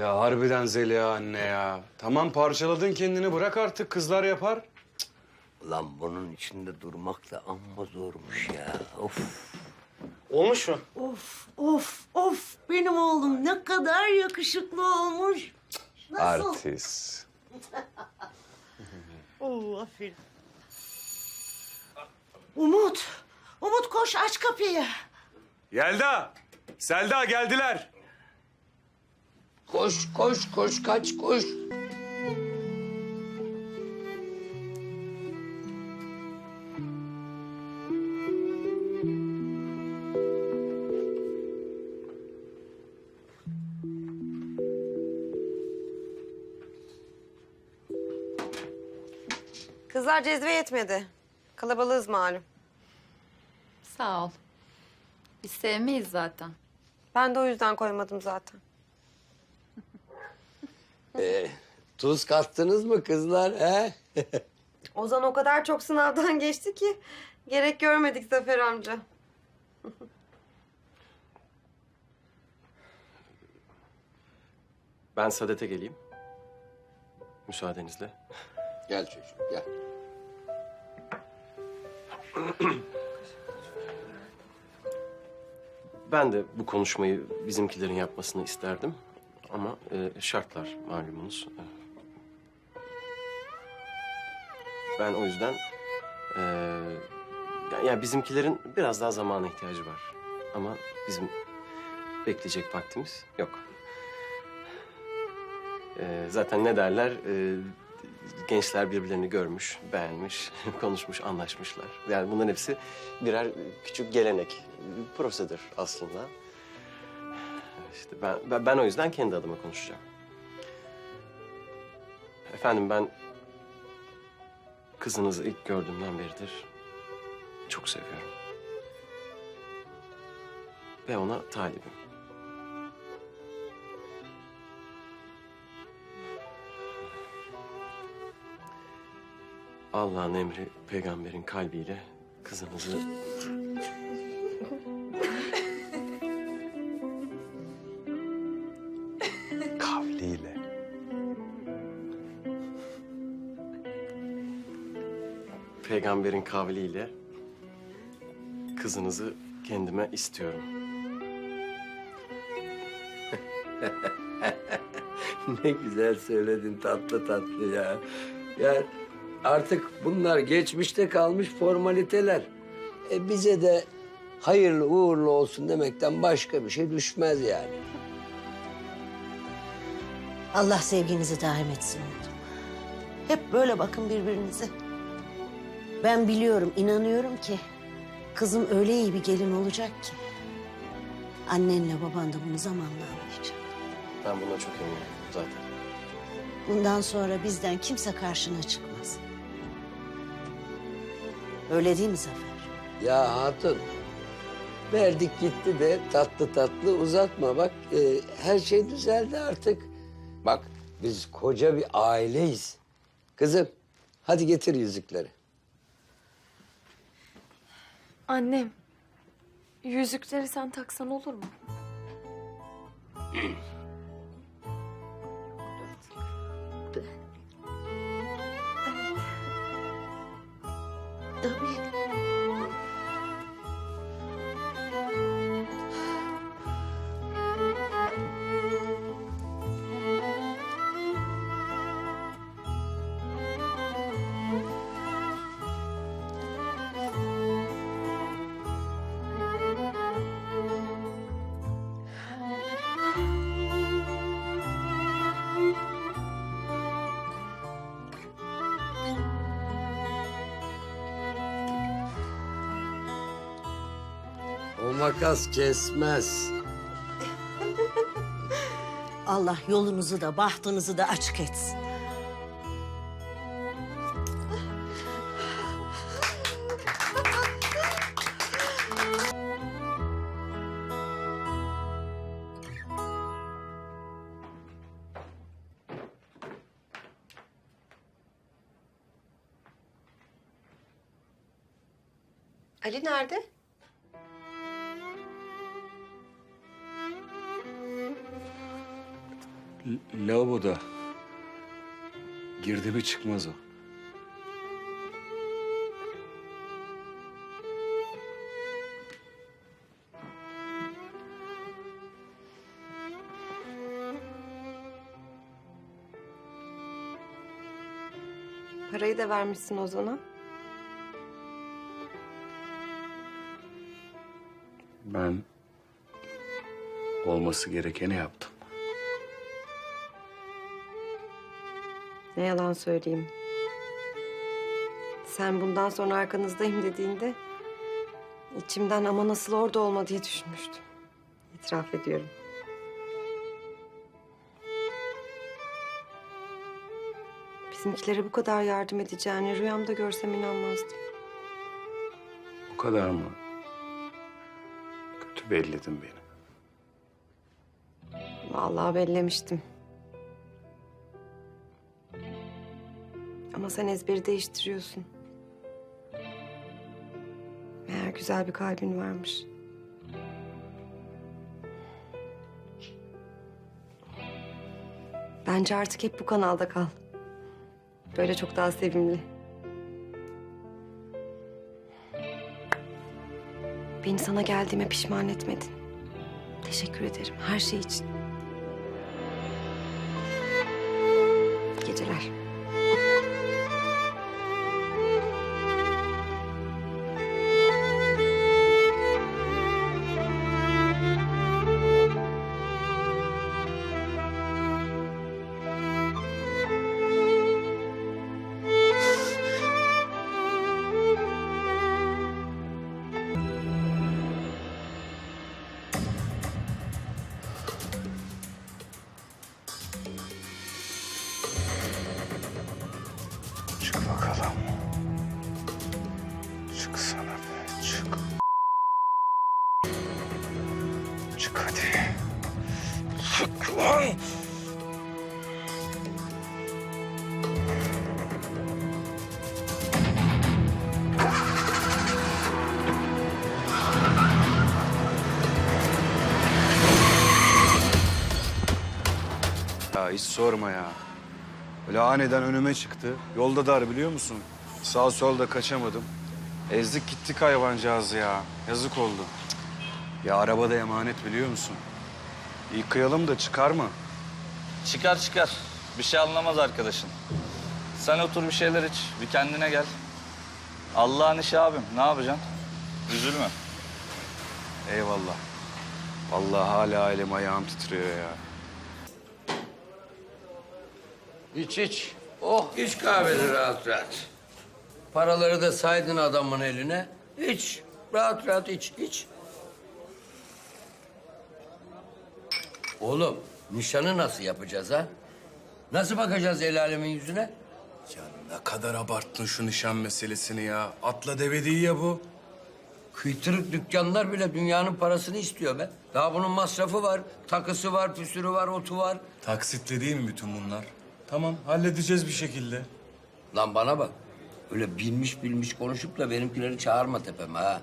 Ya harbiden Zeliha anne ya. Tamam parçaladın kendini bırak artık kızlar yapar. Lan bunun içinde durmak da amma zormuş ya. Of. Olmuş mu? Of of of benim oğlum ne kadar yakışıklı olmuş. Nasıl? Artist. Oo, aferin. Umut, Umut koş aç kapıyı. Yelda, Selda geldiler. Koş koş koş kaç koş. Kızlar cezve yetmedi. Kalabalığız malum. Sağ ol. Biz sevmeyiz zaten. Ben de o yüzden koymadım zaten. Tuz kattınız mı kızlar he? Ozan o kadar çok sınavdan geçti ki gerek görmedik Zafer amca. Ben Sadet'e geleyim. Müsaadenizle. gel çocuğum gel. Ben de bu konuşmayı bizimkilerin yapmasını isterdim. Ama e, şartlar malumunuz. E, Ben o yüzden... E, ya- yani bizimkilerin biraz daha zamana ihtiyacı var. Ama bizim bekleyecek vaktimiz yok. E, zaten ne derler... e, gençler birbirlerini görmüş, beğenmiş, konuşmuş, anlaşmışlar. Yani bunların hepsi birer küçük gelenek, prosedür aslında. İşte ben, ben, ben o yüzden kendi adıma konuşacağım. Efendim ben kızınızı ilk gördüğümden beridir çok seviyorum. Ve ona talibim. Allah'ın emri peygamberin kalbiyle kızınızı peygamberin kavliyle kızınızı kendime istiyorum. ne güzel söyledin tatlı tatlı ya. Ya artık bunlar geçmişte kalmış formaliteler. E bize de hayırlı uğurlu olsun demekten başka bir şey düşmez yani. Allah sevginizi daim etsin. Hep böyle bakın birbirinize. Ben biliyorum, inanıyorum ki kızım öyle iyi bir gelin olacak ki. Annenle baban da bunu zamanla anlayacak. Ben buna çok eminim zaten. Bundan sonra bizden kimse karşına çıkmaz. Öyle değil mi Zafer? Ya hatun verdik gitti de tatlı tatlı uzatma bak e, her şey düzeldi artık. Bak biz koca bir aileyiz. Kızım hadi getir yüzükleri. Annem, yüzükleri sen taksan olur mu? Makas kesmez. Allah yolunuzu da bahtınızı da açık etsin. Lavaboda. Girdi mi çıkmaz o. Parayı da vermişsin Ozan'a. Ben olması gerekeni yaptım. Ne yalan söyleyeyim. Sen bundan sonra arkanızdayım dediğinde... ...içimden ama nasıl orada olma diye düşünmüştüm. İtiraf ediyorum. Bizimkilere bu kadar yardım edeceğini rüyamda görsem inanmazdım. O kadar mı? Kötü belledin beni. Vallahi bellemiştim. Ama sen ezberi değiştiriyorsun. Meğer güzel bir kalbin varmış. Bence artık hep bu kanalda kal. Böyle çok daha sevimli. Beni sana geldiğime pişman etmedin. Teşekkür ederim her şey için. Geceler. Hadi. Çık lan. Ya hiç sorma ya. Böyle aniden önüme çıktı. Yolda dar biliyor musun? Sağ solda kaçamadım. Ezdik gittik hayvancağızı ya. Yazık oldu. Ya arabada emanet biliyor musun? Yıkayalım da çıkar mı? Çıkar çıkar. Bir şey anlamaz arkadaşın. Sen otur bir şeyler iç. Bir kendine gel. Allah'ın işi abim. Ne yapacaksın? Üzülme. Eyvallah. Vallahi hala elim ayağım titriyor ya. İç iç. Oh iç kahveni rahat rahat. Paraları da saydın adamın eline. İç. Rahat rahat iç iç. Oğlum nişanı nasıl yapacağız ha? Nasıl bakacağız el alemin yüzüne? Ya ne kadar abarttın şu nişan meselesini ya. Atla deve değil ya bu. Kıytırık dükkanlar bile dünyanın parasını istiyor be. Daha bunun masrafı var, takısı var, püsürü var, otu var. Taksitle değil mi bütün bunlar? Tamam halledeceğiz bir şekilde. Lan bana bak. Öyle bilmiş bilmiş konuşup da benimkileri çağırma tepeme ha.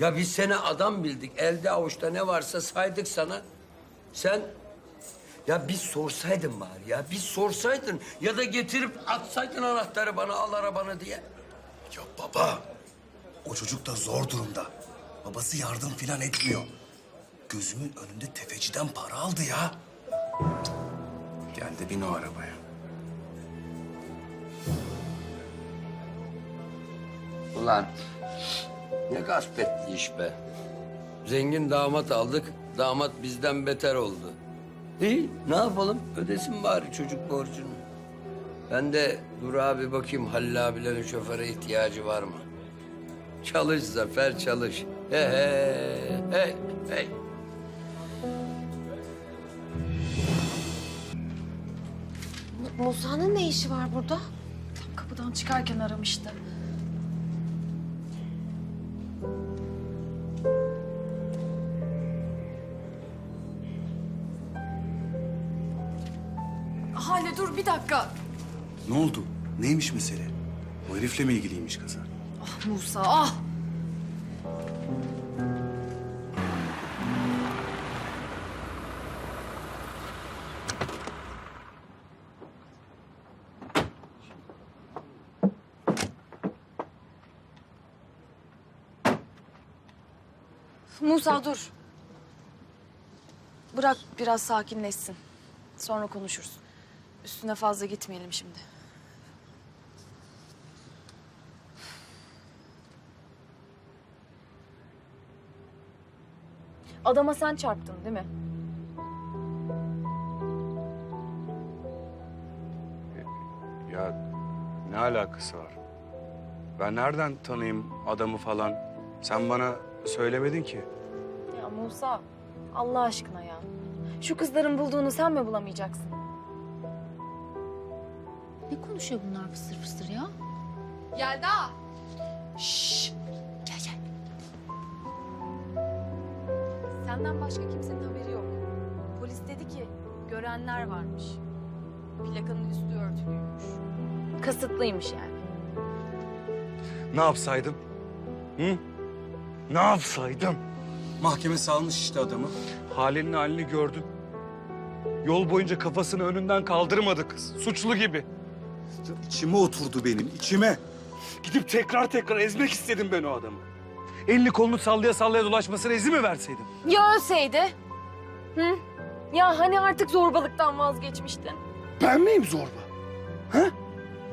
Ya biz seni adam bildik. Elde avuçta ne varsa saydık sana. Sen ya biz sorsaydın bari ya. Biz sorsaydın ya da getirip atsaydın anahtarı bana al arabanı diye. Ya baba o çocuk da zor durumda. Babası yardım filan etmiyor. Gözümün önünde tefeciden para aldı ya. Gel de bin o arabaya. Ulan ne gaspetli iş be. Zengin damat aldık, damat bizden beter oldu. İyi, ne yapalım? Ödesin bari çocuk borcunu. Ben de dur abi bakayım Halil abilerin şoföre ihtiyacı var mı? Çalış Zafer, çalış. He he, hey, hey. Musa'nın ne işi var burada? Kapıdan çıkarken aramıştı. bir dakika. Ne oldu? Neymiş mesele? O herifle mi ilgiliymiş kaza? Ah Musa ah! Musa dur. Bırak biraz sakinleşsin. Sonra konuşuruz. Üstüne fazla gitmeyelim şimdi. Adama sen çarptın değil mi? Ya ne alakası var? Ben nereden tanıyayım adamı falan? Sen bana söylemedin ki. Ya Musa Allah aşkına ya. Şu kızların bulduğunu sen mi bulamayacaksın? Ne konuşuyor bunlar fısır fısır ya? Yelda. Gel gel. Senden başka kimsenin haberi yok. Polis dedi ki görenler varmış. Plakanın üstü örtülüymüş. Kasıtlıymış yani. Ne yapsaydım? Hı? Ne yapsaydım? Mahkeme salmış işte adamı. Halinin halini gördün. Yol boyunca kafasını önünden kaldırmadı kız. Suçlu gibi. İçime oturdu benim, içime. Gidip tekrar tekrar ezmek istedim ben o adamı. Elini kolunu sallaya sallaya dolaşmasına izin mi verseydim? Ya ölseydi? Hı? Ya hani artık zorbalıktan vazgeçmiştin? Ben miyim zorba? Ha?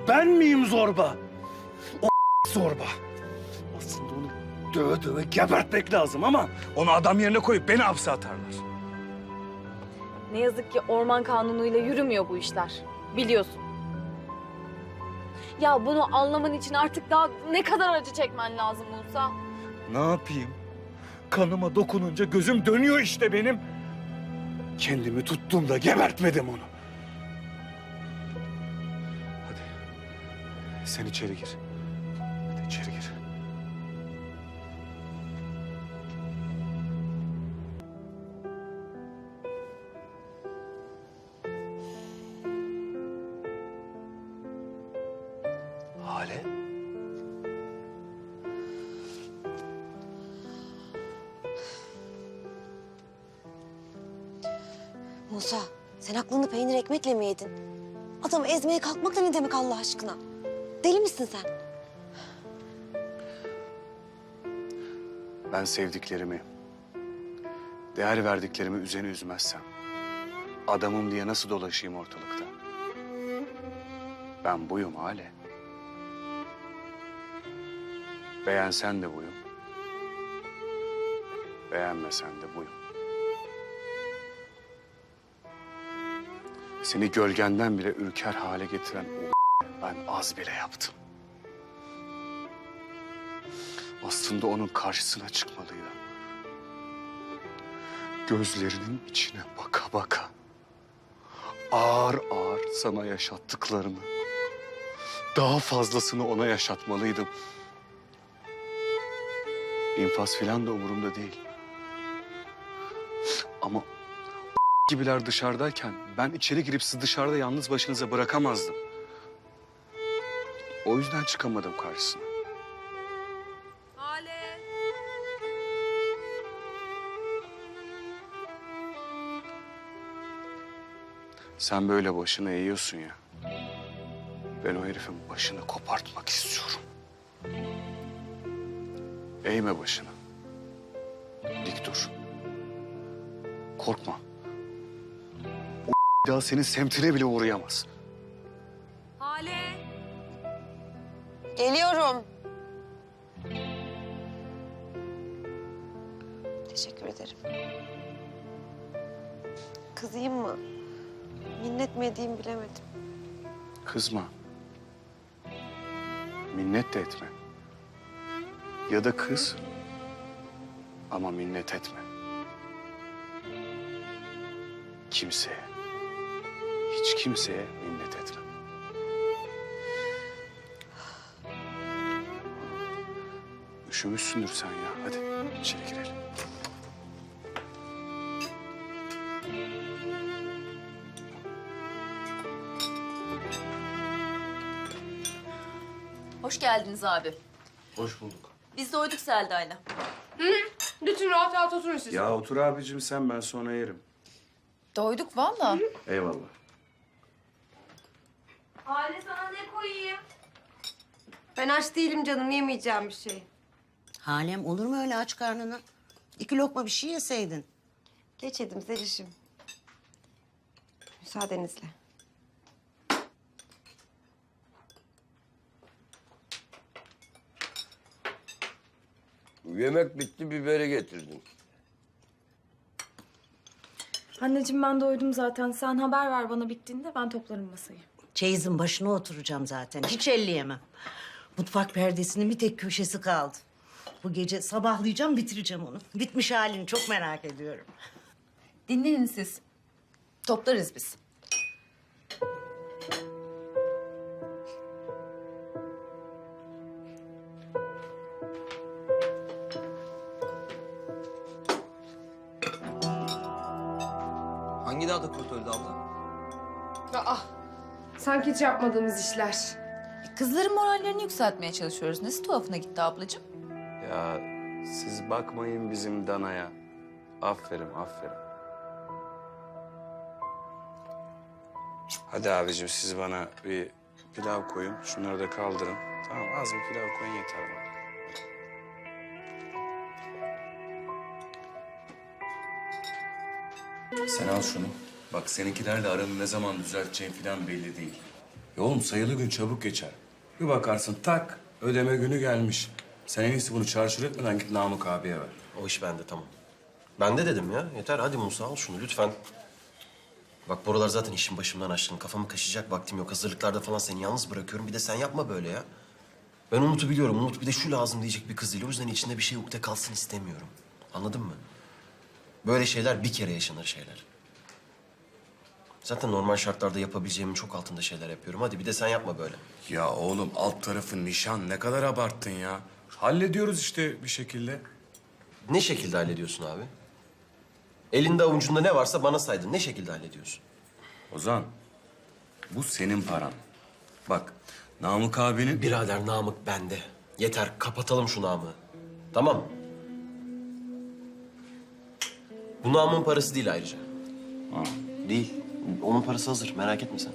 Ben miyim zorba? O zorba. Aslında onu döve döve gebertmek lazım ama Onu adam yerine koyup beni hapse atarlar. Ne yazık ki orman kanunuyla yürümüyor bu işler. Biliyorsun. Ya bunu anlaman için artık daha ne kadar acı çekmen lazım Musa? Ne yapayım? Kanıma dokununca gözüm dönüyor işte benim. Kendimi tuttum gebertmedim onu. Hadi. Sen içeri gir. Musa, sen aklını peynir ekmekle mi yedin? Adamı ezmeye kalkmak da ne demek Allah aşkına? Deli misin sen? Ben sevdiklerimi, değer verdiklerimi üzeni üzmezsem... ...adamım diye nasıl dolaşayım ortalıkta? Ben buyum Hale. Beğensen de buyum. Beğenmesen de buyum. Seni gölgenden bile ürker hale getiren o ben az bile yaptım. Aslında onun karşısına çıkmalıydım. Gözlerinin içine baka baka. Ağır ağır sana yaşattıklarını. Daha fazlasını ona yaşatmalıydım. İnfaz filan da umurumda değil. Ama gibiler dışarıdayken ben içeri girip sizi dışarıda yalnız başınıza bırakamazdım. O yüzden çıkamadım karşısına. Sen böyle başını eğiyorsun ya. Ben o herifin başını kopartmak istiyorum. Eğme başını. Dik dur. Korkma. Daha senin semtine bile uğrayamaz. Geliyorum. Teşekkür ederim. Kızayım mı? Minnet mi edeyim bilemedim. Kızma. Minnet de etme. Ya da kız ama minnet etme. Kimseye, kimseye minnet etme. Üşümüşsündür sen ya. Hadi içeri girelim. Hoş geldiniz abi. Hoş bulduk. Biz doyduk Selda'yla. Lütfen rahat rahat oturun siz. Ya otur abicim sen ben sonra yerim. Doyduk valla. Eyvallah. Hale sana ne koyayım? Ben aç değilim canım yemeyeceğim bir şey. Halem olur mu öyle aç karnına? İki lokma bir şey yeseydin. Geç Edim Zeliş'im. Müsaadenizle. Yemek bitti, biberi getirdim. Anneciğim ben doydum zaten. Sen haber ver bana bittiğinde ben toplarım masayı. Çeyizin başına oturacağım zaten. Hiç elleyemem. Mutfak perdesinin bir tek köşesi kaldı. Bu gece sabahlayacağım, bitireceğim onu. Bitmiş halini çok merak ediyorum. Dinlenin siz. Toplarız biz. Hiç yapmadığımız işler. Kızların morallerini yükseltmeye çalışıyoruz. Nesi tuhafına gitti ablacığım? Ya siz bakmayın bizim danaya. Aferin, aferin. Hadi abicim siz bana bir pilav koyun. Şunları da kaldırın. Tamam az bir pilav koyun yeter bana. Sen al şunu. Bak seninkilerle aranı ne zaman düzelteceğin falan belli değil. Ya oğlum sayılı gün çabuk geçer. Bir bakarsın tak ödeme günü gelmiş. Sen en iyisi bunu çarşır etmeden git Namık abiye ver. O iş bende tamam. Ben de dedim ya. Yeter hadi Musa al şunu lütfen. Bak buralar zaten işin başımdan aşkın. Kafamı kaşıyacak vaktim yok. Hazırlıklarda falan seni yalnız bırakıyorum. Bir de sen yapma böyle ya. Ben Umut'u biliyorum. Umut bir de şu lazım diyecek bir kız değil. O yüzden içinde bir şey ukde kalsın istemiyorum. Anladın mı? Böyle şeyler bir kere yaşanır şeyler. Zaten normal şartlarda yapabileceğimin çok altında şeyler yapıyorum. Hadi bir de sen yapma böyle. Ya oğlum alt tarafı nişan ne kadar abarttın ya. Hallediyoruz işte bir şekilde. Ne şekilde hallediyorsun abi? Elinde avucunda ne varsa bana saydın. Ne şekilde hallediyorsun? Ozan bu senin paran. Bak Namık abinin... Birader Namık bende. Yeter kapatalım şu Namık'ı. Tamam? Bu Namık'ın parası değil ayrıca. Ha, Değil. Onun parası hazır. Merak etme sen.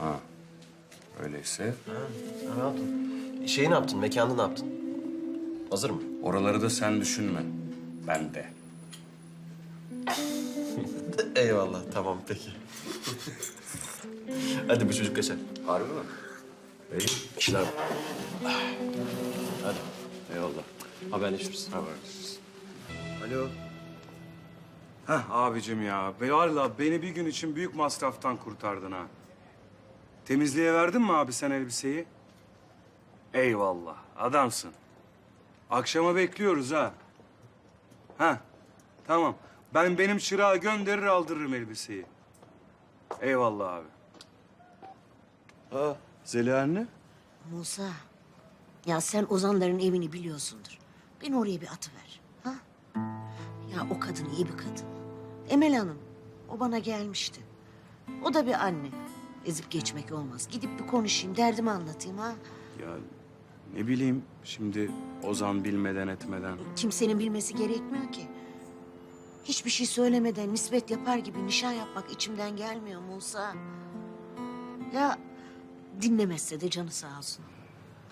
ha. Öyleyse Rahatım. Şeyi ne yaptın? Mekanı ne yaptın? Hazır mı? oraları da sen düşünme. Ben de. Eyvallah. Tamam peki. Hadi bu çocuk kaçar. Harbi mi? İyi. İşler var. Hadi. Eyvallah. Haberleşiriz. Haberleşiriz. Alo. Heh abicim ya. Valla beni bir gün için büyük masraftan kurtardın ha. Temizliğe verdin mi abi sen elbiseyi? Eyvallah. Adamsın. Akşama bekliyoruz ha. Ha. Tamam. Ben benim çırağı gönderir aldırırım elbiseyi. Eyvallah abi. Ha, Zeliha anne. Musa, ya sen Ozanların evini biliyorsundur. Beni oraya bir atıver. Ha? Ya o kadın iyi bir kadın. Emel Hanım, o bana gelmişti. O da bir anne. Ezip geçmek olmaz. Gidip bir konuşayım, derdimi anlatayım ha. Ya ne bileyim şimdi Ozan bilmeden etmeden. Kimsenin bilmesi gerekmiyor ki. Hiçbir şey söylemeden nispet yapar gibi nişan yapmak içimden gelmiyor Musa. Ya dinlemezse de canı sağ olsun.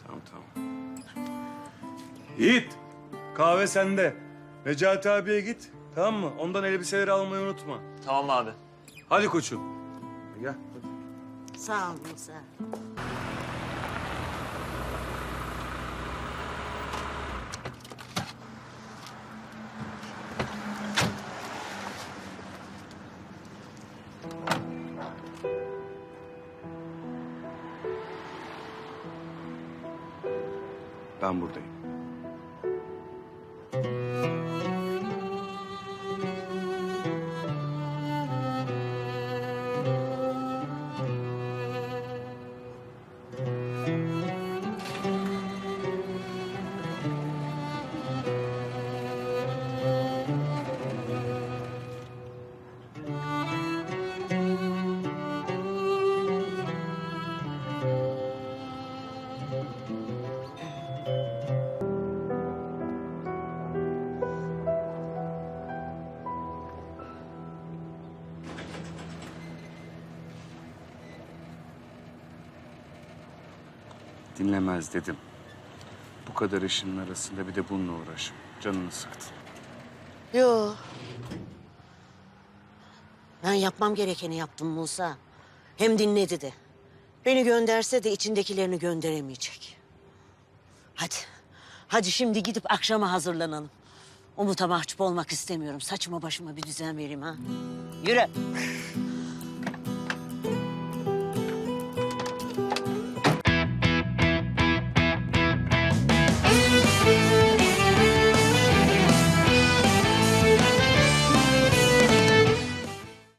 Tamam tamam. Yiğit, kahve sende. Necati abiye git. Tamam mı? Ondan elbiseleri almayı unutma. Tamam abi. Hadi koçum. Gel. Sağ ol Musa. Dinlemez dedim. Bu kadar işinin arasında bir de bununla uğraş. Canını sıktın. Yo. Ben yapmam gerekeni yaptım Musa. Hem dinledi de. Beni gönderse de içindekilerini gönderemeyecek. Hadi. Hadi şimdi gidip akşama hazırlanalım. Umut'a mahcup olmak istemiyorum. Saçıma başıma bir düzen vereyim ha. Yürü.